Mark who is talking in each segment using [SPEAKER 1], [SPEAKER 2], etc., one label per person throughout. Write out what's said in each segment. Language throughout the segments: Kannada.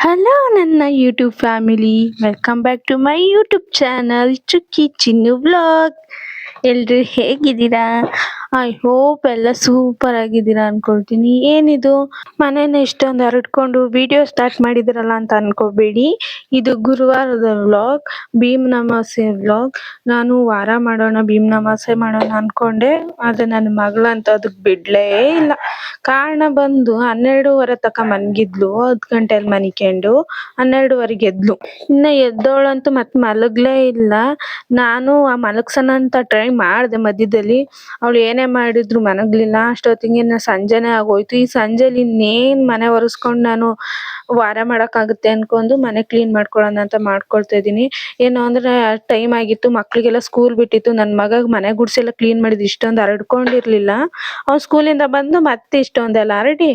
[SPEAKER 1] ಹಲೋ ನನ್ನ YouTube family welcome back to my YouTube channel Chukki Chinnu blog ಎಲ್ಲರೂ ಹೇಗಿದ್ದೀರಾ? ಐ ಹೋಪ್ ಎಲ್ಲ ಸೂಪರ್ ಆಗಿದ್ದೀರಾ ಅನ್ಕೊಳ್ತೀನಿ. ಏನಿದು? ಮನೇನ ಇಷ್ಟೊಂದು ಹರಡ್ಕೊಂಡು ವಿಡಿಯೋ ಸ್ಟಾರ್ಟ್ ಮಾಡಿದಿರಲ್ಲ ಅಂತ ಅನ್ಕೋಬೇಡಿ. ಇದು ಗುರುವಾರದ ವ್ಲಾಗ್ ಭೀಮ್ ನಮಾಸೆ ವ್ಲಾಗ್ ನಾನು ವಾರ ಮಾಡೋಣ, ಭೀಮ್ ನಮಾಸೆ ಮಾಡೋಣ ಅನ್ಕೊಂಡೆ. ಆದ್ರೆ ನನ್ನ ಮಗಳಂತ ಅದಕ್ಕೆ ಬಿಡ್ಲೇ ಇಲ್ಲ. ಕಾರಣ ಬಂದು ಹನ್ನೆರಡೂವರೆ ತಕ ಮನ್ಗಿದ್ಲು. ಹತ್ತು ಗಂಟೆಯಲ್ಲಿ ಮನಿಕೊಂಡು ಹನ್ನೆರಡುವರೆಗೆ ಎದ್ಲು. ಇನ್ನ ಎದ್ದೋಳಂತೂ ಮತ್ತೆ ಮಲಗ್ಲೇ ಇಲ್ಲ. ನಾನು ಆ ಮಲಗ್ಸೋಣ ಅಂತ ಟ್ರೈ ಮಾಡ್ದೆ ಮಧ್ಯದಲ್ಲಿ. ಅವಳು ಏನೇ ಮಾಡಿದ್ರು, ಮನಗ್ಲಿಲ್ಲ. ಅಷ್ಟೊತ್ತಿಗೆ ಇನ್ನ ಸಂಜೆನೇ ಆಗೋಯ್ತು. ಈ ಸಂಜೆಲಿ ಇನ್ನೇನ್ ಮನೆ ಒರೆಸ್ಕೊಂಡ್ ನಾನು ವಾರ ಮಾಡಕ್ಕಾಗುತ್ತೆ ಅನ್ಕೊಂಡು ಮನೆ ಕ್ಲೀನ್ ಮಾಡ್ಕೊಳ್ಳೋಣ ಅಂತ ಮಾಡ್ಕೊಳ್ತಾ ಇದೀನಿ ಏನು ಅಂದ್ರೆ ಟೈಮ್ ಆಗಿತ್ತು, ಮಕ್ಳಿಗೆಲ್ಲ ಸ್ಕೂಲ್ ಬಿಟ್ಟಿತ್ತು. ನನ್ ಮಗ ಮನೆ ಗುಡ್ಸಿ ಎಲ್ಲ ಕ್ಲೀನ್ ಮಾಡಿದ್ ಇಷ್ಟೊಂದು ಹರಡ್ಕೊಂಡಿರ್ಲಿಲ್ಲ. ಸ್ಕೂಲ್ ಸ್ಕೂಲಿಂದ ಬಂದು ಮತ್ತೆ ಇಷ್ಟೊಂದೆಲ್ಲ ಹರಡಿ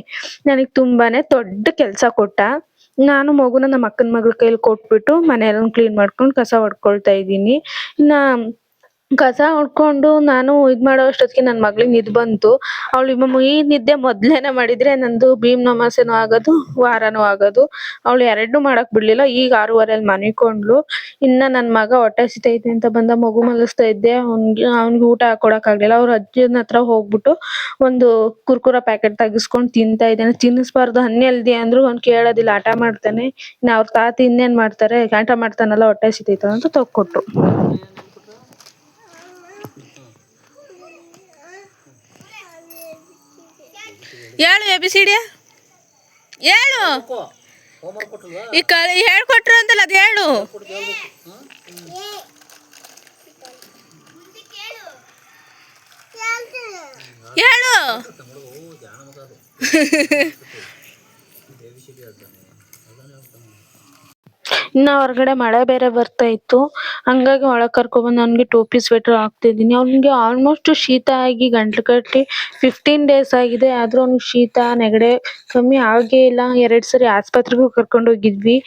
[SPEAKER 1] ನನಗ್ ತುಂಬಾನೇ ದೊಡ್ಡ ಕೆಲ್ಸ ಕೊಟ್ಟ. ನಾನು ಮಗುನ ನಮ್ಮ ಅಕ್ಕನ ಮಗಳ ಕೈಲಿ ಕೊಟ್ಬಿಟ್ಟು ಮನೆಯೆಲ್ಲ ಕ್ಲೀನ್ ಮಾಡ್ಕೊಂಡು ಕಸ ಹೊಡ್ಕೊಳ್ತಾ ಇದೀನಿ ಇನ್ನ ಕಸ ಹೊಡ್ಕೊಂಡು ನಾನು ಇದ್ ಮಾಡೋ ಅಷ್ಟೊತ್ತಿಗೆ ನನ್ ಮಗಳಿಗೆ ನಿದ್ದೆ ಬಂತು. ಅವಳು ಈ ನಿದ್ದೆ ಮೊದ್ಲೇನೆ ಮಾಡಿದ್ರೆ ನಂದು ಭೀಮ್ ನಮಾಸೆನು ಆಗೋದು, ವಾರನು ಆಗೋದು. ಅವಳು ಎರಡ್ನು ಮಾಡಕ್ ಬಿಡ್ಲಿಲ್ಲ, ಈಗ ಆರೂವರೆಲಿ ಮನಿಕೊಂಡ್ಲು ಇನ್ನ ನನ್ ಮಗ ಹೊಟ್ಟೆ ಹಸಿತೈತೆ ಅಂತ ಬಂದ ಮಗು ಮಲಗಿಸ್ತಾ ಇದ್ದೆ. ಅವ್ನ್ಗೆ ಅವ್ನ್ಗೆ ಊಟ ಹಾಕೊಡಕ್ ಆಗ್ಲಿಲ್ಲ. ಅವ್ರ ಅಜ್ಜನ ಹತ್ರ ಹೋಗ್ಬಿಟ್ಟು ಒಂದು ಕುರ್ಕುರ ಪ್ಯಾಕೆಟ್ ತೆಗಿಸ್ಕೊಂಡ್ ತಿಂತಾ ಇದ್ದಾನೆ. ತಿನ್ನಿಸ್ಬಾರ್ದು ಅಲ್ದಿ ಅಂದ್ರು ಅವ್ನು ಕೇಳೋದಿಲ್ಲ. ಹಠ ಮಾಡ್ತಾನೆ. ಇನ್ನ ಅವ್ರ ತಾತ ಇನ್ನೇನ್ ಮಾಡ್ತಾರೆ? ಆಟ ಮಾಡ್ತಾನಲ್ಲ, ಹೊಟ್ಟೆ ಸಿತೈತ ಅಂತ ತಕ್ಕೊಟ್ರು.
[SPEAKER 2] ಹೇಳು ಎ ಬಿ ಸಿ ಡಿ ಹೇಳು. ಈ ಕಳೆ ಹೇಳ್ಕೊಟ್ರು ಅಂತಲ್ಲ ಅದು ಹೇಳು. ಹೇಳು.
[SPEAKER 1] ಇನ್ನ ಹೊರಗಡೆ ಮಳೆ ಬೇರೆ ಬರ್ತಾ ಇತ್ತು. ಹಂಗಾಗಿ ಒಳಗ್ ಕರ್ಕೊಂಡ್ ಬಂದು ಅವ್ನಿಗೆ ಟೋಪಿ ಸ್ವೆಟರ್ ಹಾಕ್ತಿದೀನಿ ಅವ್ನಿಗೆ ಆಲ್ಮೋಸ್ಟ್ ಶೀತ ಆಗಿ ಗಂಟ್ಲು ಕಟ್ಟಿ ಫಿಫ್ಟೀನ್ ಡೇಸ್ ಆಗಿದೆ. ಆದ್ರೂ ಅವ್ನಿಗೆ ಶೀತ, ನೆಗಡಿ ಕಮ್ಮಿ ಆಗೇ ಇಲ್ಲ. ಎರಡ್ ಸರಿ ಆಸ್ಪತ್ರೆಗೂ ಕರ್ಕೊಂಡ್ ಹೋಗಿದ್ವಿ.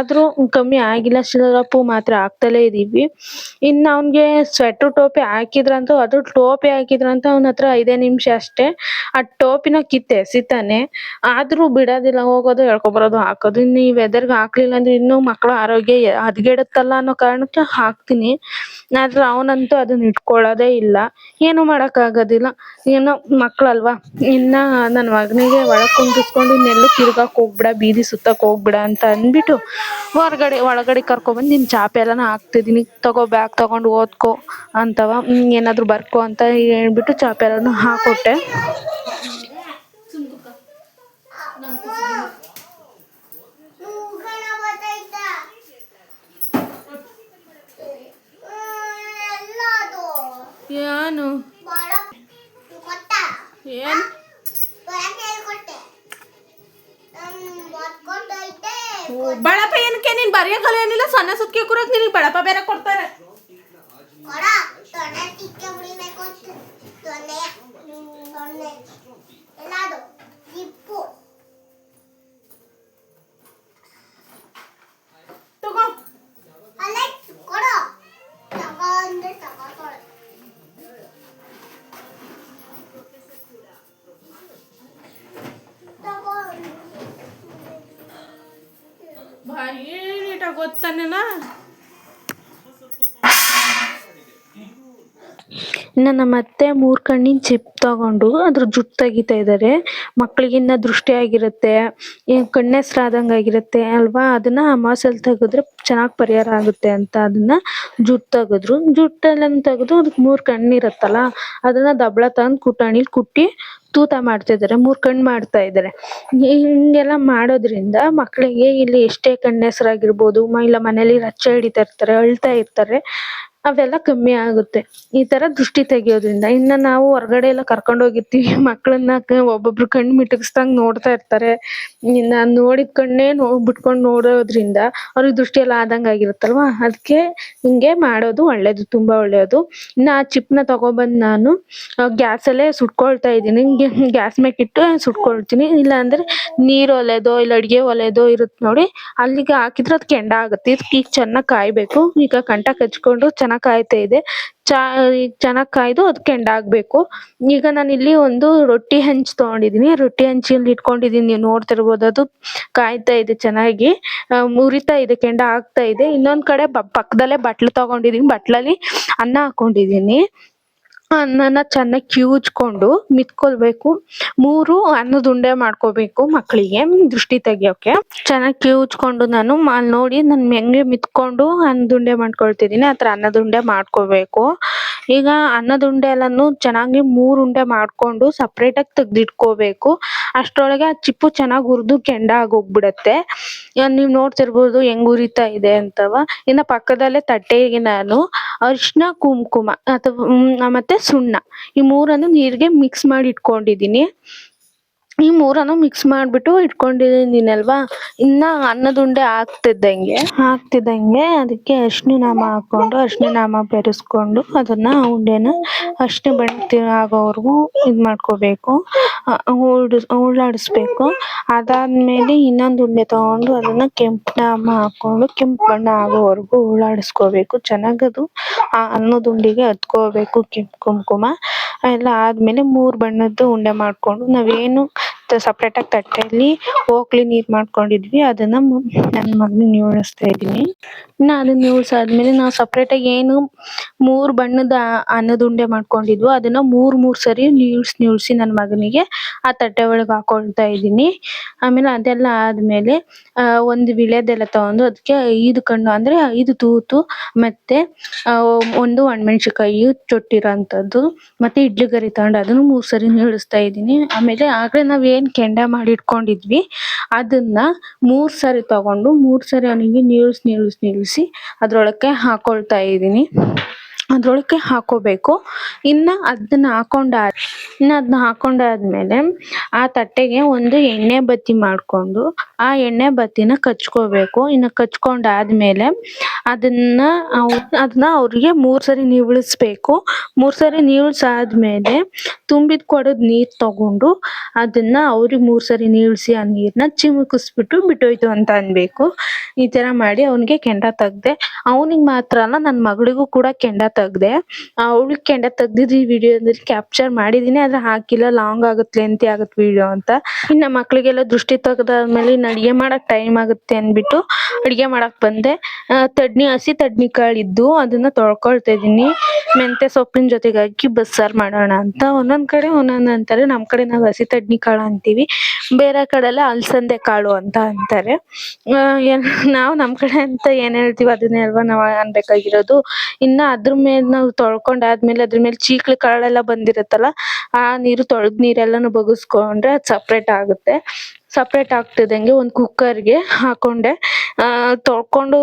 [SPEAKER 1] ಆದ್ರೂ ಕಮ್ಮಿ ಆಗಿಲ್ಲ. ಸಿರಪ್ ಮಾತ್ರ ಹಾಕ್ತಲೇ ಇದೀವಿ. ಇನ್ನ ಅವ್ನಿಗೆ ಸ್ವೆಟರ್ ಟೋಪಿ ಹಾಕಿದ್ರಂತೂ, ಅದು ಟೋಪಿ ಹಾಕಿದ್ರಂತ ಅವ್ನ ಹತ್ರ ಐದೇ ನಿಮಿಷ ಅಷ್ಟೇ. ಆ ಟೋಪಿನ ಕಿತ್ತೆ ಎಸಿತಾನೆ ಆದ್ರೂ ಬಿಡೋದಿಲ್ಲ. ಹೋಗೋದು ಎಳ್ಕೊಂಡ್ ಬರೋದು ಹಾಕೋದು. ಇನ್ನು ಈ ವೆದರ್ಗೆ ಹಾಕ್ಲಿಲ್ಲ ಅಂದ್ರೆ ಇನ್ನೂ ಮಕ್ಕಳ ಆರೋಗ್ಯ ಹದಗೆಡುತ್ತಲ್ಲ ಅನ್ನೋ ಕಾರಣಕ್ಕೆ ಹಾಕ್ತೀನಿ. ಆದ್ರೆ ಅವನಂತೂ ಅದನ್ನ ಇಟ್ಕೊಳ್ಳೋದೇ ಇಲ್ಲ. ಏನು ಮಾಡಕ್ ಆಗೋದಿಲ್ಲ ಏನೋ ಮಕ್ಳಲ್ವಾ? ಇನ್ನ ನನ್ನ ಮಗನಿಗೆ ಒಳಗ್ ಕುಂದಿಸ್ಕೊಂಡು ಇನ್ನೆಲ್ಲ ತಿರ್ಗಾಕ್ ಹೋಗ್ಬೇಡ, ಬೀದಿ ಸುತ್ತಕ್ ಹೋಗ್ಬೇಡ ಅಂತ ಅಂದ್ಬಿಟ್ಟು ಹೊರಗಡೆ, ಒಳಗಡೆ ಕರ್ಕೊಬಂದು ಬಂದು ನಿನ್ ಚಾಪೆ ಎಲ್ಲಾನು ಹಾಕ್ತಿದೀನಿ. ತಗೋ ಬ್ಯಾಗ್ ತಗೊಂಡು ಓದ್ಕೋ ಅಂತವ. ಏನಾದ್ರು ಬರ್ಕೊ ಅಂತ ಹೇಳ್ಬಿಟ್ಟು ಚಾಪೆ ಎಲ್ಲಾನು ಹಾಕೊಟ್ಟೆ.
[SPEAKER 2] ಏನು? ಏನು ಬಳಪ ಏನಕ್ಕೆ? ನೀನ್ ಬರೆಯೋಕಲ್ಲ ಏನಿಲ್ಲ. ಸಣ್ಣ ಸುತ್ಕೆ ಕುರಕ್ ನಿನಗೆ ಬಳಪ ಬೇರೆ ಕೊಡ್ತಾರೆ. ತಗೋ. ಓದ್ತಾನೇನ
[SPEAKER 1] ಇನ್ನ ನಮ್ಮ ಅತ್ತೆ ಮೂರ್ ಕಣ್ಣಿನ ಚಿಪ್ ತಗೊಂಡು ಅದ್ರ ಜುಟ್ ತೆಗಿತಾ ಇದ್ದಾರೆ ಮಕ್ಳಿಗಿನ್ನ ದೃಷ್ಟಿ ಆಗಿರುತ್ತೆ ಕಣ್ಣೆಸ್ರಾದಂಗ್ ಆಗಿರುತ್ತೆ ಅಲ್ವಾ? ಅದನ್ನ ಅಮಾಸಲ್ಲಿ ತೆಗೆದ್ರೆ ಚೆನ್ನಾಗ್ ಪರಿಹಾರ ಆಗುತ್ತೆ ಅಂತ ಅದನ್ನ ಜುಟ್ ತೆಗೆದ್ರು. ಜುಟ್ಟೆಲ್ಲ ತೆಗೆದು ಅದಕ್ಕೆ ಮೂರ್ ಕಣ್ಣಿರತ್ತಲ್ಲ, ಅದನ್ನ ದಬ್ಳ ತಂದು ಕುಟಾಣಿಲಿ ಕುಟ್ಟಿ ತೂತ ಮಾಡ್ತಾ ಇದ್ದಾರೆ, ಮೂರ್ ಮಾಡ್ತಾ ಇದ್ದಾರೆ. ಹಿಂಗೆಲ್ಲ ಮಾಡೋದ್ರಿಂದ ಮಕ್ಕಳಿಗೆ ಇಲ್ಲಿ ಎಷ್ಟೇ ಕಣ್ಣೆಸ್ರಾಗಿರ್ಬೋದು ಇಲ್ಲ ಮನೇಲಿ ರಚ್ಚೆ ಹಿಡಿತಾ ಇರ್ತಾರೆ, ಅಳ್ತಾ ಇರ್ತಾರೆ ಅವೆಲ್ಲ ಕಮ್ಮಿ ಆಗುತ್ತೆ. ಈ ತರ ದೃಷ್ಟಿ ತೆಗಿಯೋದ್ರಿಂದ ಇನ್ನ ನಾವು ಹೊರಗಡೆ ಎಲ್ಲ ಕರ್ಕೊಂಡ್ ಹೋಗಿರ್ತೀವಿ. ಮಕ್ಕಳನ್ನ ಒಬ್ಬೊಬ್ರು ಕಣ್ಣು ಮಿಟುಕ್ಸ್ದಂಗ್ ನೋಡ್ತಾ ಇರ್ತಾರೆ. ಇನ್ನ ನೋಡಿದ ಕಣ್ಣೇ ನೋ ಬಿಟ್ಕೊಂಡ್ ನೋಡೋದ್ರಿಂದ ಅವ್ರಿಗೆ ದೃಷ್ಟಿ ಎಲ್ಲ ಆದಂಗ್ ಆಗಿರುತ್ತಲ್ವಾ? ಅದಕ್ಕೆ ಹಿಂಗೆ ಮಾಡೋದು ಒಳ್ಳೇದು, ತುಂಬಾ ಒಳ್ಳೇದು. ಇನ್ನ ಆ ಚಿಪ್ನ ತಗೊಬಂದ್ ನಾನು ಗ್ಯಾಸ್ ಅಲ್ಲೇ ಸುಟ್ಕೊಳ್ತಾ ಇದೀನಿ ಗ್ಯಾಸ್ ಮೇಕ್ ಇಟ್ಟು ಸುಟ್ಕೊಳ್ತೀನಿ. ಇಲ್ಲ ಅಂದ್ರೆ ನೀರ್ ಒಲೆದೋ ಇಲ್ಲ ಅಡಿಗೆ ಒಲೆದೋ ಇರುತ್ತೆ ನೋಡಿ, ಅಲ್ಲಿಗೆ ಹಾಕಿದ್ರೆ ಅದ್ ಕೆಂಡ ಆಗುತ್ತೆ. ಈಗ ಚೆನ್ನಾಗ್ ಕಾಯ್ಬೇಕು. ಈಗ ಕಂಟ ಕಚ್ಕೊಂಡು ಚೆನ್ನಾಗ್ ಚೆನ್ನಾಗಿ ಕಾಯ್ತಾ ಇದೆ. ಚಾ, ಚೆನ್ನಾಗಿ ಕಾಯ್ದು ಅದು ಕೆಂಡಾಗಬೇಕು ಈಗ ನಾನು ಇಲ್ಲಿ ಒಂದು ರೊಟ್ಟಿ ಹಂಚ್ ತಗೊಂಡಿದ್ದೀನಿ ರೊಟ್ಟಿ ಹಂಚಲ್ಲಿ ಇಟ್ಕೊಂಡಿದ್ದೀನಿ ನೀವು ನೋಡ್ತಿರ್ಬೋದು ಅದು ಕಾಯ್ತಾ ಇದೆ ಚೆನ್ನಾಗಿ. ಮುರಿತಾ ಇದೆ, ಕೆಂಡ ಆಗ್ತಾ ಇದೆ. ಇನ್ನೊಂದ್ ಕಡೆ ಪಕ್ಕದಲ್ಲೇ ಬಟ್ಲು ತಗೊಂಡಿದ್ದೀನಿ ಬಟ್ಲಲ್ಲಿ ಅನ್ನ ಹಾಕೊಂಡಿದ್ದೀನಿ ಅನ್ನನ ಚೆನ್ನಾಗಿ ಕಿವುಚ್ಕೊಂಡು ಮಿತ್ಕೊಳ್ಬೇಕು. ಮೂರು ಅನ್ನದ ಉಂಡೆ ಮಾಡ್ಕೋಬೇಕು ಮಕ್ಕಳಿಗೆ ದೃಷ್ಟಿ ತೆಗಿಯೋಕೆ. ಚೆನ್ನಾಗಿ ಕಿವುಚ್ಕೊಂಡು ನಾನು ಅಲ್ಲಿ ನೋಡಿ ನಾನು ಹೆಂಗೆ ಮಿತ್ಕೊಂಡು ಅನ್ನದ ಉಂಡೆ ಮಾಡ್ಕೊಳ್ತಿದ್ದೀನಿ, ಆ ಥರ ಅನ್ನದ ಉಂಡೆ ಮಾಡ್ಕೋಬೇಕು ಈಗ ಅನ್ನದ ಉಂಡೆ ಎಲ್ಲಾನು ಚೆನ್ನಾಗಿ ಮೂರು ಉಂಡೆ ಮಾಡ್ಕೊಂಡು ಸಪರೇಟ್ ಆಗಿ ತೆಗ್ದಿಟ್ಕೋಬೇಕು. ಅಷ್ಟರೊಳಗೆ ಆ ಚಿಪ್ಪು ಚೆನ್ನಾಗಿ ಹುರಿದು ಕೆಂಡ ಆಗೋಗ್ಬಿಡತ್ತೆ. ನೀವು ನೋಡ್ತಿರ್ಬೋದು ಹೆಂಗ್ ಉರಿತಾ ಇದೆ ಅಂತವ. ಇನ್ನ ಪಕ್ಕದಲ್ಲೇ ತಟ್ಟೆಗೆ ನಾನು ಅರಿಶಿನ ಕುಂಕುಮ ಅಥವಾ ಮತ್ತೆ ಸುಣ್ಣ. ಈ ಮೂರನ್ನು ನೀರಿಗೆ ಮಿಕ್ಸ್ ಮಾಡಿ ಇಟ್ಕೊಂಡಿದ್ದೀನಿ ಈ ಮೂರನ್ನು ಮಿಕ್ಸ್ ಮಾಡ್ಬಿಟ್ಟು ಇಟ್ಕೊಂಡಿದ್ದೀನಲ್ವಾ ಇನ್ನ ಅನ್ನದ ಉಂಡೆ ಆಗ್ತಿದ್ದಂಗೆ. ಹಾಕ್ತಿದ್ದಂಗೆ ಅದಕ್ಕೆ ನಾಮ ಹಾಕೊಂಡು ಅರ್ಶಿನ ಬೆರೆಸ್ಕೊಂಡು ಅದನ್ನ ಉಂಡೆನ ಅರ್ಶಿನ ಬಣ್ಣ ಆಗೋವರೆಗೂ ಇದ್ ಮಾಡ್ಕೋಬೇಕು. ಉಳ್ಳಾಡಿಸ್ಬೇಕು. ಅದಾದ್ಮೇಲೆ ಇನ್ನೊಂದು ಉಂಡೆ ತಗೊಂಡು ಅದನ್ನ ಕೆಂಪು ನಾಮ ಹಾಕೊಂಡು, ಕೆಂಪು ಬಣ್ಣ ಆಗೋವರೆಗೂ ಉಳ್ಳಾಡಿಸ್ಕೋಬೇಕು. ಚೆನ್ನಾಗ್ ಅದು ಆ, ಅನ್ನದ ಉಂಡೆಗೆ ಹತ್ಕೋಬೇಕು ಕೆಂಪು ಕುಂಕುಮ. ಎಲ್ಲ ಆದ್ಮೇಲೆ ಮೂರ್ ಬಣ್ಣದ್ದು ಉಂಡೆ ಮಾಡ್ಕೊಂಡು ನಾವೇನು ಸಪ್ರೇಟ್ ಆಗಿ ತಟ್ಟೆಯಲ್ಲಿ ಓಕ್ಲಿ ನೀರ್ ಮಾಡ್ಕೊಂಡಿದ್ವಿ. ಅದನ್ನ ನನ್ ಮಗನಿಗೆ ಉಳಿಸ್ತಾ ಇದೀನಿ ಇನ್ನ ಅದನ್ನ ಉಳ್ಸಾದ್ಮೇಲೆ ನಾವ್ ಸಪರೇಟ್ ಆಗಿ ಏನು ಮೂರ್ ಬಣ್ಣದ ಅನ್ನದ ಉಂಡೆ ಮಾಡ್ಕೊಂಡಿದ್ವು. ಅದನ್ನ ಮೂರ್ ಮೂರ್ ಸರಿ ನೀಳ್ಸ್, ನೀಳ್ಸಿ ನನ್ ಮಗನಿಗೆ ಆ ತಟ್ಟೆ ಒಳಗ್ ಹಾಕೊಳ್ತಾ ಇದೀನಿ ಆಮೇಲೆ ಅದೆಲ್ಲ ಆದ್ಮೇಲೆ, ಆ, ಒಂದು ವಿಳೆದೆಲ್ಲ ತಗೊಂಡು ಅದಕ್ಕೆ ಐದು ಕಣ್ಣು, ಅಂದ್ರೆ ಐದು ತೂತು, ಮತ್ತೆ ಒಂದು ಒಣಮೆಣಸಿನಕಾಯಿ ಚೊಟ್ಟಿರೋಂಥದ್ದು ಮತ್ತೆ ಇಡ್ಲಿ ಗರಿ ತಗೊಂಡು ಅದನ್ನು ಮೂರ್ ಸರಿ ನೀಳಿಸ್ತಾ ಇದೀನಿ ಆಮೇಲೆ ಆಗ್ಲೇ ನಾವ್ ಏನ್ ಕೆಂಡ ಮಾಡಿ ಇಟ್ಕೊಂಡಿದ್ವಿ ಅದನ್ನ ಮೂರ್ ಸರಿ ತಗೊಂಡು, ಮೂರ್ ಸರಿ ಅವನಿಗೆ ನೀಳ್ಸ್ ನೀಳ್ಸ್ ನೀಳ್ಸಿ ಅದ್ರೊಳಕ್ಕೆ ಹಾಕೊಳ್ತಾ ಇದೀನಿ ಅದ್ರೊಳಕ್ಕೆ ಹಾಕೋಬೇಕು. ಇನ್ನ ಅದನ್ನ ಹಾಕೊಂಡ ಇನ್ನ ಅದನ್ನ ಹಾಕೊಂಡಾದ್ಮೇಲೆ ಆ ತಟ್ಟೆಗೆ ಒಂದು ಎಣ್ಣೆ ಬತ್ತಿ ಮಾಡ್ಕೊಂಡು ಆ ಎಣ್ಣೆ ಬತ್ತಿನ ಕಚ್ಕೋಬೇಕು. ಇನ್ನ ಕಚ್ಕೊಂಡಾದ್ಮೇಲೆ ಅದನ್ನ ಅದನ್ನ ಅವ್ರಿಗೆ ಮೂರ್ ಸರಿ ನೀವಳಿಸ್ಬೇಕು. ಮೂರ್ ಸರಿ ನೀವಳಿಸಾದ್ಮೇಲೆ ತುಂಬಿದ್ ಕೊಡದ್ ನೀರ್ ತಗೊಂಡು ಅದನ್ನ ಅವ್ರಿಗೆ ಮೂರ್ ಸರಿ ನೀಳ್ಸಿ ಆ ನೀರನ್ನ ಚಿಮುಕಿಸ್ಬಿಟ್ಟು ಬಿಟ್ಟೋಯ್ತು ಅಂತ ಅನ್ಬೇಕು. ಈ ತರ ಮಾಡಿ ಅವನಿಗೆ ಕೆಂಡ ತೆಗ್ದೆ. ಅವನಿಗೆ ಮಾತ್ರ ಅಲ್ಲ, ನನ್ ಮಗಳಿಗೂ ಕೂಡ ಕೆಂಡ ತೆಗ್ದೆ ಅವಳಿಗೆ ಕೆಂಡ ತೆಗ್ದಿದ್ದು ವಿಡಿಯೋ ಅಂದ್ರೆ ಕ್ಯಾಪ್ಚರ್ ಮಾಡಿದೀನಿ ಆದ್ರೆ ಹಾಕಿಲ್ಲ ಲಾಂಗ್ ಆಗುತ್ತೆ ಲೆಂತಿ ಆಗುತ್ತೆ ವಿಡಿಯೋ ಅಂತ. ಇನ್ನ ಮಕ್ಕಳಿಗೆಲ್ಲ ದೃಷ್ಟಿ ತೆಗ್ದಾದ್ಮೇಲೆ ಇನ್ನು ಅಡಿಗೆ ಮಾಡಕ್ ಟೈಮ್ ಆಗುತ್ತೆ ಅಂದ್ಬಿಟ್ಟು ಅಡಿಗೆ ಮಾಡಕ್ ಬಂದೆ. ಆ, ತಡ್ನಿ ಹಸಿ ತಡ್ನಿ ಕಾಳು ಇದ್ದು ಅದನ್ನ ತೊಳ್ಕೊಳ್ತಾ ಇದ್ದೀನಿ. ಮೆಂತೆ ಸೊಪ್ಪಿನ ಜೊತೆಗೆ ಹಾಕಿ ಬಸ್ಸಾರ್ ಮಾಡೋಣ ಅಂತ. ಒಂದೊಂದ್ ಕಡೆ ಒಂದೊಂದ್ ಅಂತಾರೆ. ನಮ್ ಕಡೆ ನಾವು ಹಸಿ ತಡ್ನಿ ಕಾಳು ಅಂತೀವಿ. ಬೇರೆ ಕಡೆ ಎಲ್ಲ ಅಲಸಂದೆ ಕಾಳು ಅಂತ ಅಂತಾರೆ. ಆ, ನಾವು ನಮ್ ಕಡೆ ಅಂತ ಏನ್ ಹೇಳ್ತೀವಿ ಅದನ್ನೇ ಅಲ್ವಾ ನಾವ್ ಅನ್ಬೇಕಾಗಿರೋದು. ಇನ್ನ ಅದ್ರ ಮೇಲೆ ನಾವು ತೊಳ್ಕೊಂಡಾದ್ಮೇಲೆ ಅದ್ರ ಮೇಲೆ ಚೀಕ್ಳ ಕಾಳೆಲ್ಲ ಬಂದಿರುತ್ತಲ್ಲ, ಆ ನೀರು ತೊಳೆದ್ ನೀರೆಲ್ಲಾನು ಬಗ್ಗಿಸ್ಕೊಂಡ್ರೆ ಅದು ಸಪ್ರೇಟ್ ಆಗುತ್ತೆ. ಸಪ್ರೇಟ್ ಆಗ್ತಿದ್ದಂಗೆ ಒಂದು ಕುಕ್ಕರ್ಗೆ ಹಾಕೊಂಡೆ. ತೊಳ್ಕೊಂಡು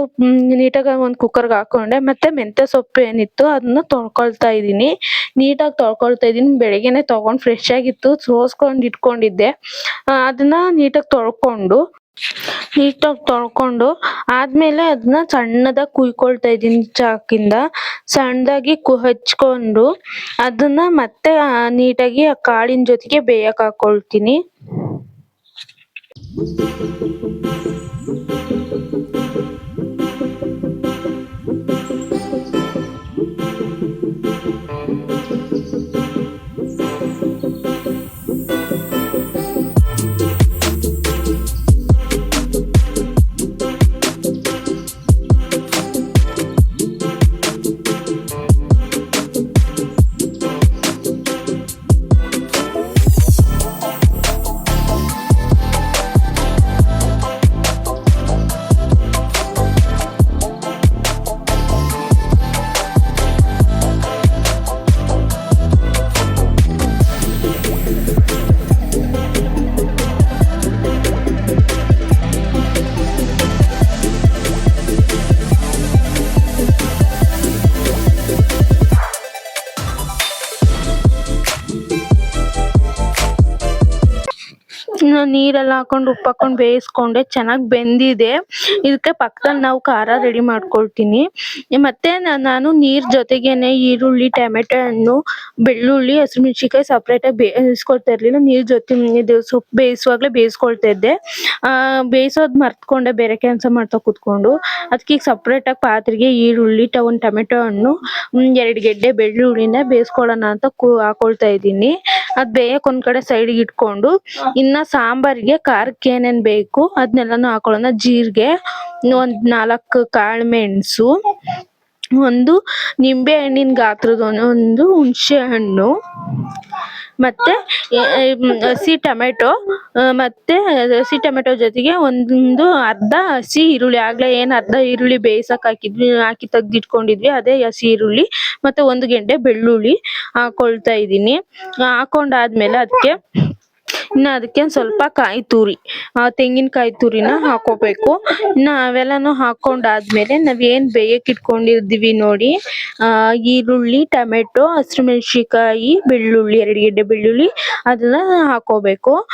[SPEAKER 1] ನೀಟಾಗಿ ಒಂದು ಕುಕ್ಕರ್ಗೆ ಹಾಕೊಂಡೆ. ಮತ್ತೆ ಮೆಂತ್ಯ ಸೊಪ್ಪು ಏನಿತ್ತು ಅದನ್ನ ತೊಳ್ಕೊಳ್ತಾ ಇದೀನಿ. ನೀಟಾಗಿ ತೊಳ್ಕೊಳ್ತಾ ಇದೀನಿ. ಬೆಳಿಗ್ಗೆನೆ ತಗೊಂಡ್ ಫ್ರೆಶ್ ಆಗಿತ್ತು. ಸೋಸ್ಕೊಂಡ್ ಇಟ್ಕೊಂಡಿದ್ದೆ. ಅದನ್ನ ನೀಟಾಗಿ ತೊಳ್ಕೊಂಡು ನೀಟಾಗಿ ತೊಳ್ಕೊಂಡು ಆದ್ಮೇಲೆ ಅದನ್ನ ಸಣ್ಣದಾಗಿ ಕುಯ್ಕೊಳ್ತಾ ಇದೀನಿ ಚಾಕಿಂದ. ಸಣ್ಣದಾಗಿ ಕು ಹಚ್ಕೊಂಡು ಅದನ್ನ ಮತ್ತೆ ನೀಟಾಗಿ ಆ ಕಾಳಿನ ಜೊತೆಗೆ ಬೇಯಕ್ ಹಾಕೊಳ್ತೀನಿ. ನೀರೆಲ್ಲ ಹಾಕೊಂಡು ಉಪ್ಪು ಹಾಕೊಂಡು ಬೇಯಿಸ್ಕೊಂಡೆ, ಚೆನ್ನಾಗಿ ಬೆಂದಿದೆ. ಇದಕ್ಕೆ ಪಕ್ಕದಲ್ಲಿ ನಾವು ಖಾರ ರೆಡಿ ಮಾಡ್ಕೊಳ್ತೀನಿ. ಮತ್ತೆ ನಾನು ನೀರ್ ಜೊತೆಗೇನೆ ಈರುಳ್ಳಿ, ಟೊಮೆಟೊ ಹಣ್ಣು, ಬೆಳ್ಳುಳ್ಳಿ ಹಸಿಮೆಣಸಿನಕಾಯಿ ಸಪ್ರೇಟ್ ಆಗಿ ಬೇಯಿಸ್ಕೊಳ್ತಾ ಇರ್ಲಿಲ್ಲ. ನೀರ್ ಜೊತೆ ಇದು ಸೊಪ್ಪು ಬೇಯಿಸುವಾಗಲೇ ಬೇಯಿಸ್ಕೊಳ್ತಾ ಇದ್ದೆ. ಆ, ಬೇಯಿಸೋದ್ ಮರ್ತ್ಕೊಂಡೆ, ಬೇರೆ ಕೆಲಸ ಮಾಡ್ತಾ ಕೂತ್ಕೊಂಡು. ಅದಕ್ಕೆ ಈಗ ಸಪ್ರೇಟ್ ಆಗಿ ಪಾತ್ರೆಗೆ ಈರುಳ್ಳಿ ಒಂದ್ ಟೊಮೆಟೊ ಹಣ್ಣು ಎರಡ್ ಗೆಡ್ಡೆ ಬೆಳ್ಳುಳ್ಳಿನ ಬೇಯಿಸ್ಕೊಳ್ಳೋಣ ಅಂತ ಕೂ, ಹಾಕೊಳ್ತಾ ಇದ್ದೀನಿ. ಅದ್ ಬೇಯಕ್ ಒಂದ್ ಕಡೆ ಸೈಡ್ಗೆ ಇಟ್ಕೊಂಡು, ಇನ್ನ ಸಾಂಬಾರ್ಗೆ ಖಾರಕ್ಕೆ ಏನೇನ್ ಬೇಕು, ಅದ್ನೆಲ್ಲಾನು ಹಾಕೊಳ್ಳೋಣ. ಜೀರಿಗೆ ಒಂದ್ ನಾಲ್ಕು ಕಾಳ್ಮೆಣ್ಸು ಒಂದು ನಿಂಬೆ ಹಣ್ಣಿನ ಗಾತ್ರದ ಒಂದು ಹುಣಸೆ ಹಣ್ಣು, ಮತ್ತೆ ಹಸಿ ಟೊಮೆಟೊ ಮತ್ತೆ ಹಸಿ ಟೊಮೆಟೊ ಜೊತೆಗೆ ಒಂದು ಅರ್ಧ ಹಸಿ ಈರುಳ್ಳಿ, ಆಗ್ಲೇ ಏನ್ ಅರ್ಧ ಈರುಳ್ಳಿ ಬೇಯಿಸಕ್ ಹಾಕಿದ್ವಿ, ಹಾಕಿ ತೆಗ್ದಿಟ್ಕೊಂಡಿದ್ವಿ, ಅದೇ ಹಸಿ ಈರುಳ್ಳಿ, ಮತ್ತೆ ಒಂದು ಗೆಡ್ಡೆ ಬೆಳ್ಳುಳ್ಳಿ ಹಾಕೊಳ್ತಾ ಇದ್ದೀನಿ. ಹಾಕೊಂಡಾದ್ಮೇಲೆ ಅದಕ್ಕೆ ಇನ್ನ ಅದಕ್ಕೆ ಒಂದ್ ಸ್ವಲ್ಪ ಕಾಯಿ ತುರಿ, ಆ, ತೆಂಗಿನಕಾಯಿ ತುರಿನ ಹಾಕೋಬೇಕು. ಇನ್ನು ಅವೆಲ್ಲನೂ ಹಾಕೊಂಡಾದ್ಮೇಲೆ ನಾವ್ ಏನ್ ಬೇಯಕ್ಕೆ ನೋಡಿ ಈರುಳ್ಳಿ, ಟೊಮೆಟೊ, ಹಸಿಮೆಣಸಿನಕಾಯಿ, ಬೆಳ್ಳುಳ್ಳಿ, ಎರಡು ಗೆಡ್ಡೆ ಬೆಳ್ಳುಳ್ಳಿ ಅದನ್ನ ಹಾಕೋಬೇಕು.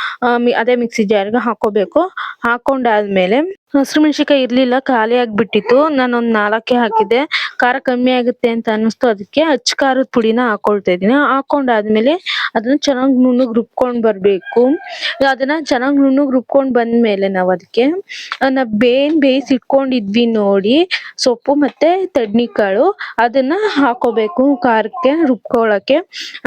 [SPEAKER 1] ಅದೇ ಮಿಕ್ಸಿ ಜಾರ್ಗೆ ಹಾಕೋಬೇಕು. ಹಾಕೊಂಡಾದ್ಮೇಲೆ ಹಸಿಮೆಣಸಿನಕಾಯಿ ಇರ್ಲಿಲ್ಲ, ಖಾಲಿ ಆಗ್ಬಿಟ್ಟಿತ್ತು. ನಾನೊಂದು ನಾಲ್ಕೇ ಹಾಕಿದ್ದೆ. ಖಾರ ಕಮ್ಮಿ ಆಗುತ್ತೆ ಅಂತ ಅನ್ನಿಸ್ತು. ಅದಕ್ಕೆ ಅಚ್ಚ ಖಾರದ ಪುಡಿನ ಹಾಕೊಳ್ತಾ ಇದೀನಿ ಹಾಕೊಂಡಾದ್ಮೇಲೆ ಅದನ್ನ ಚೆನ್ನಾಗಿ ನುಣ್ಣಗ್ ರುಬ್ಕೊಂಡ್ ಬರ್ಬೇಕು. ಅದನ್ನ ಚೆನ್ನಾಗಿ ನುಣ್ಣಗ್ ರುಬ್ಕೊಂಡ್ ಬಂದ್ಮೇಲೆ ನಾವ್ ಅದಕ್ಕೆ ನಾವ್ ಬೇನ್ ಬೇಯಿಸಿ ಇಟ್ಕೊಂಡಿದ್ವಿ ನೋಡಿ, ಸೊಪ್ಪು ಮತ್ತೆ ತಡ್ನಿಕಾಳು ಅದನ್ನ ಹಾಕೋಬೇಕು ಖಾರಕ್ಕೆ ರುಬ್ಕೊಳಕ್ಕೆ.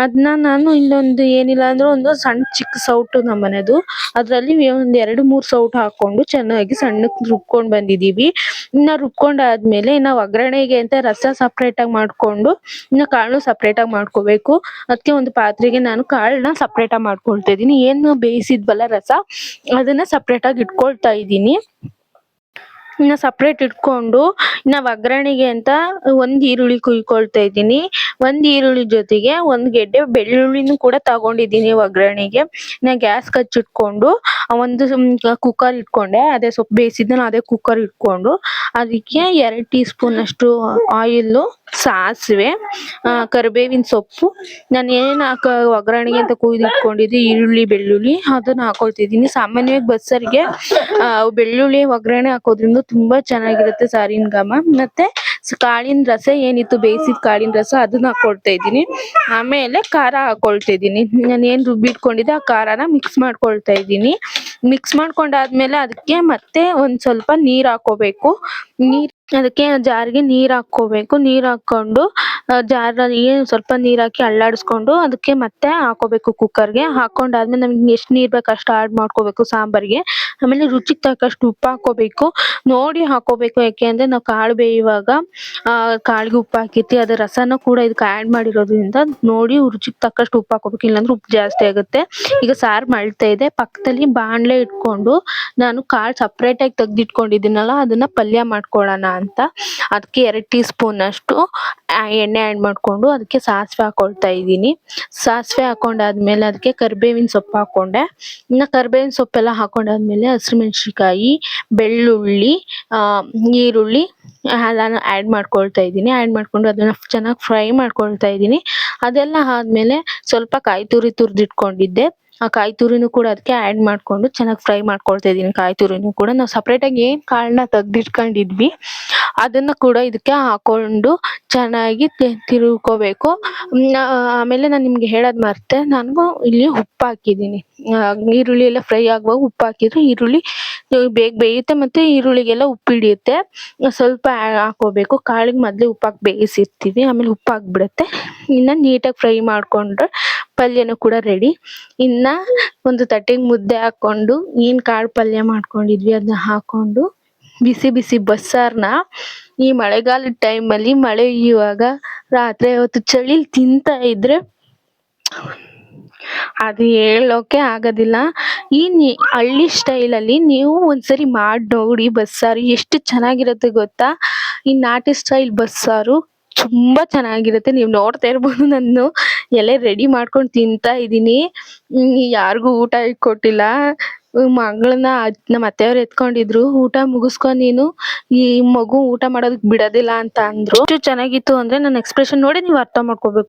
[SPEAKER 1] ಅದನ್ನ ನಾನು ಇನ್ನೊಂದು ಏನಿಲ್ಲ ಅಂದ್ರೆ ಒಂದು ಸಣ್ಣ ಚಿಕ್ಕ ಸೌಟು ನಮ್ಮನೆದು. ಅದ್ರಲ್ಲಿ ಒಂದ್ ಎರಡು ಮೂರ್ ಸೌಟ್ ಹಾಕೊಂಡು ಚೆನ್ನಾಗಿ ಸಣ್ಣಕ್ ರುಬ್ಕೊಂಡ್ ಬಂದಿದೀವಿ. ಇನ್ನ ರುಬ್ಕೊಂಡಾದ್ಮೇಲೆ ನಾವು ಒಗ್ಗರಣೆಗೆ ಅಂತ ರಸ ಸಪ್ರೇಟ್ ಆಗಿ ಮಾಡ್ಕೊಂಡು, ಇನ್ನ ಕಾಳು ಸಪ್ರೇಟ್ ಆಗಿ ಮಾಡ್ಕೋಬೇಕು. ಅದಕ್ಕೆ ಒಂದು ಪಾತ್ರೆಗೆ ನಾನು ಕಾಳನ್ನ ಸಪ್ರೇಟ್ ಆಗಿ ಮಾಡ್ಕೊಳ್ತಾ ಇದೀನಿ ಏನು ಬೇಯಿಸಿದ್ವಲ್ಲ ರಸ, ಅದನ್ನ ಸಪ್ರೇಟ್ ಆಗಿ ಇಟ್ಕೊಳ್ತಾ ಇದೀನಿ ಇನ್ನ ಸಪ್ರೇಟ್ ಇಟ್ಕೊಂಡು ಇನ್ನ ಒಗ್ಗರಣೆಗೆ ಅಂತ ಒಂದ್ ಈರುಳ್ಳಿ ಕುಯ್ಕೊಳ್ತಾ ಇದ್ದೀನಿ. ಒಂದ್ ಈರುಳ್ಳಿ ಜೊತೆಗೆ ಒಂದ್ ಗೆಡ್ಡೆ ಬೆಳ್ಳುಳ್ಳಿನೂ ಕೂಡ ತಗೊಂಡಿದ್ದೀನಿ ಒಗ್ಗರಣೆಗೆ. ಇನ್ನ ಗ್ಯಾಸ್ ಕಚ್ಚಿಟ್ಕೊಂಡು ಒಂದು ಕುಕ್ಕರ್ ಇಟ್ಕೊಂಡೆ. ಅದೇ ಸೊಪ್ಪು ಬೇಯಿಸಿದನ ಅದೇ ಕುಕ್ಕರ್ ಇಟ್ಕೊಂಡು, ಅದಕ್ಕೆ ಎರಡ್ ಟೀ ಸ್ಪೂನ್ ಅಷ್ಟು ಆಯಿಲ್ ಸಾಸಿವೆ ಕರಿಬೇವಿನ ಸೊಪ್ಪು. ನಾನು ಏನ್ ಹಾಕ, ಒಗ್ಗರಣೆಗೆ ಅಂತ ಕುಯ್ದು ಇಟ್ಕೊಂಡಿದ್ದೆ, ಈರುಳ್ಳಿ, ಬೆಳ್ಳುಳ್ಳಿ, ಅದನ್ನ ಹಾಕೊಳ್ತಿದೀನಿ ಸಾಮಾನ್ಯವಾಗಿ ಬಸ್ಸರಿಗೆ ಬೆಳ್ಳುಳ್ಳಿ, ಒಗ್ಗರಣೆ ಹಾಕೋದ್ರಿಂದ ತುಂಬಾ ಚೆನ್ನಾಗಿರುತ್ತೆ ಸಾರಿನ ಘಮ ಮತ್ತೆ ಕಾಳಿನ ರಸ ಏನಿತ್ತು ಬೇಯಿಸಿದ ಕಾಳಿನ ರಸ ಅದನ್ನ ಹಾಕೊಳ್ತಾ ಇದ್ದೀನಿ. ಆಮೇಲೆ ಖಾರ ಹಾಕೊಳ್ತಾ ಇದ್ದೀನಿ. ನಾನು ಏನ್ ರುಬ್ಬಿಟ್ಕೊಂಡಿದ್ದೆ ಆ ಖಾರನ ಮಿಕ್ಸ್ ಮಾಡ್ಕೊಳ್ತಾ ಇದ್ದೀನಿ. ಮಿಕ್ಸ್ ಮಾಡ್ಕೊಂಡಾದ್ಮೇಲೆ ಅದಕ್ಕೆ ಮತ್ತೆ ಒಂದ್ ಸ್ವಲ್ಪ ನೀರ್ ಹಾಕೋಬೇಕು. ನೀರ್ ಅದಕ್ಕೆ ಜಾರ್ಗೆ ನೀರ್ ಹಾಕೋಬೇಕು ನೀರ್ ಹಾಕೊಂಡು ಜಾರಲ್ಲಿ ಸ್ವಲ್ಪ ನೀರ್ ಹಾಕಿ ಅಲ್ಲಾಡಿಸ್ಕೊಂಡು ಅದಕ್ಕೆ ಮತ್ತೆ ಹಾಕೋಬೇಕು ಕುಕ್ಕರ್ಗೆ ಹಾಕೊಂಡಾದ್ಮೇಲೆ ನಮ್ಗೆ ಎಷ್ಟ್ ನೀರ್ ಬೇಕು ಅಷ್ಟ್ ಆಡ್ ಮಾಡ್ಕೋಬೇಕು ಸಾಂಬಾರ್ಗೆ. ಆಮೇಲೆ ರುಚಿಗೆ ತಕ್ಕಷ್ಟು ಉಪ್ಪು ಹಾಕೋಬೇಕು ನೋಡಿ ಹಾಕೋಬೇಕು ಯಾಕೆ ಅಂದ್ರೆ ನಾವು ಕಾಳು ಬೇಯುವಾಗ ಕಾಳಿಗೆ ಉಪ್ಪು ಹಾಕಿರ್ತೀವಿ, ಅದ್ರ ರಸನ ಕೂಡ ಇದಕ್ಕೆ ಆಡ್ ಮಾಡಿರೋದ್ರಿಂದ ನೋಡಿ ರುಚಿಗೆ ತಕ್ಕಷ್ಟು ಉಪ್ಪು ಹಾಕೋಬೇಕು ಇಲ್ಲಾಂದ್ರೆ ಉಪ್ಪು ಜಾಸ್ತಿ ಆಗುತ್ತೆ. ಈಗ ಸಾರ್ ಮಳ್ತಾ ಇದೆ, ಪಕ್ಕದಲ್ಲಿ ಬಾಣಲೆ ಇಟ್ಕೊಂಡು ನಾನು ಕಾಳು ಸಪ್ರೇಟ್ ಆಗಿ ತೆಗ್ದಿಟ್ಕೊಂಡಿದ್ದೀನಲ್ಲ, ಅದನ್ನ ಪಲ್ಯ ಮಾಡ್ಕೊಳ್ಳೋಣ ಅಂತ. ಅದಕ್ಕೆ ಎರಡು ಟೀ ಸ್ಪೂನ್ ಅಷ್ಟು ಎಣ್ಣೆ ಆ್ಯಡ್ ಮಾಡಿಕೊಂಡು ಅದಕ್ಕೆ ಸಾಸಿವೆ ಹಾಕೊಳ್ತಾ ಇದ್ದೀನಿ. ಸಾಸಿವೆ ಹಾಕೊಂಡಾದ್ಮೇಲೆ ಅದಕ್ಕೆ ಕರಿಬೇವಿನ ಸೊಪ್ಪು ಹಾಕೊಂಡೆ. ಇನ್ನು ಕರಿಬೇವಿನ ಸೊಪ್ಪೆಲ್ಲ ಹಾಕೊಂಡಾದ್ಮೇಲೆ ಹಸಿಮೆಣ್ಸಿನ್ಕಾಯಿ, ಬೆಳ್ಳುಳ್ಳಿ ಈರುಳ್ಳಿ ಎಲ್ಲಾನು ಆ್ಯಡ್ ಮಾಡ್ಕೊಳ್ತಾ ಇದ್ದೀನಿ. ಆ್ಯಡ್ ಮಾಡಿಕೊಂಡು ಅದನ್ನು ಚೆನ್ನಾಗಿ ಫ್ರೈ ಮಾಡ್ಕೊಳ್ತಾ ಇದ್ದೀನಿ. ಅದೆಲ್ಲ ಆದ್ಮೇಲೆ ಸ್ವಲ್ಪ ಕಾಯಿ ತುರಿ ತುರಿದಿಟ್ಕೊಂಡಿದ್ದೆ. ಆ ಕಾಯಿ ತುರಿನೂ ಕೂಡ ಅದಕ್ಕೆ ಆಡ್ ಮಾಡ್ಕೊಂಡು ಚೆನ್ನಾಗಿ ಫ್ರೈ ಮಾಡ್ಕೊಳ್ತಾ ಇದ್ದೀನಿ ಕಾಯಿ ತುರಿನೂ ಕೂಡ. ನಾವು ಸಪ್ರೇಟ್ ಆಗಿ ಏನ್ ಕಾಳನ್ನ ತೆಗ್ದಿಟ್ಕೊಂಡಿದ್ವಿ ಅದನ್ನ ಕೂಡ ಇದಕ್ಕೆ ಹಾಕೊಂಡು ಚೆನ್ನಾಗಿ ತಿ- ತಿರುವ್ಕೋಬೇಕು ಮ್, ಆ- ಆಮೇಲೆ ನಾನು ನಿಮ್ಗೆ ಹೇಳೋದು ಮರ್ತೆ ನಾನು ಇಲ್ಲಿ ಉಪ್ಪು ಹಾಕಿದ್ದೀನಿ ಆ, ಈರುಳ್ಳಿ ಎಲ್ಲ ಫ್ರೈ ಆಗುವಾಗ ಉಪ್ಪು ಹಾಕಿದ್ರೆ ಈರುಳ್ಳಿ ಬೇಗ ಬೇಯುತ್ತೆ ಮತ್ತೆ ಈರುಳ್ಳಿಗೆಲ್ಲ ಉಪ್ಪು ಹಿಡಿಯುತ್ತೆ. ಸ್ವಲ್ಪ ಹಾಕೋಬೇಕು. ಕಾಳಿಗೆ ಮೊದಲೇ ಉಪ್ಪು ಹಾಕಿ ಬೇಯಿಸಿರ್ತೀವಿ, ಆಮೇಲೆ ಉಪ್ಪು ಹಾಕ್ಬಿಡುತ್ತೆ. ಇನ್ನ ನೀಟಾಗಿ ಫ್ರೈ ಮಾಡಿಕೊಂಡ್ರೆ ಪಲ್ಯನೂ ಕೂಡ ರೆಡಿ ಇನ್ನ ಒಂದು ತಟ್ಟೆಗೆ ಮುದ್ದೆ ಹಾಕೊಂಡು ಏನು ಕಾಳು ಪಲ್ಯ ಮಾಡ್ಕೊಂಡಿದ್ವಿ ಅದನ್ನ ಹಾಕೊಂಡು ಬಿಸಿ ಬಿಸಿ ಬಸ್ಸಾರ್ನ ಈ ಮಳೆಗಾಲದ ಟೈಮಲ್ಲಿ ಮಳೆ ಇವಾಗ ರಾತ್ರಿ ಹೊತ್ತು ಚಳಿಲಿ ತಿಂತಾ ಇದ್ರೆ ಅದು ಹೇಳೋಕೆ ಆಗೋದಿಲ್ಲ. ಈ ಹಳ್ಳಿ ಸ್ಟೈಲಲ್ಲಿ ನೀವು ಒಂದ್ಸರಿ ಮಾಡಿ ನೋಡಿ ಬಸ್ಸಾರು. ಎಷ್ಟು ಚೆನ್ನಾಗಿರುತ್ತೆ ಗೊತ್ತಾ? ಈ ನಾಟಿ ಸ್ಟೈಲ್ ಬಸ್ಸಾರು ತುಂಬಾ ಚೆನ್ನಾಗಿರುತ್ತೆ. ನೀವು ನೋಡ್ತಾ ಇರ್ಬೋದು ನಾನು. ಎಲೆ ರೆಡಿ ಮಾಡ್ಕೊಂಡು ತಿಂತಾ ಇದೀನಿ ಯಾರಿಗೂ ಊಟ ಕೊಟ್ಟಿಲ್ಲ. ಮಗಳನ್ನ ನಮ್ಮ ಅತ್ತೆಯವ್ರು ಎತ್ಕೊಂಡಿದ್ರು. ಊಟ ಮುಗಿಸ್ಕೊ ನೀನು. ಈ ಮಗು ಊಟ ಮಾಡೋದಕ್ಕೆ ಬಿಡೋದಿಲ್ಲ ಅಂತ ಅಂದ್ರು. ಚೆನ್ನಾಗಿತ್ತು ಅಂದ್ರೆ ನನ್ನ ಎಕ್ಸ್ಪ್ರೆಷನ್ ನೋಡಿ ನೀವು ಅರ್ಥ ಮಾಡ್ಕೋಬೇಕು.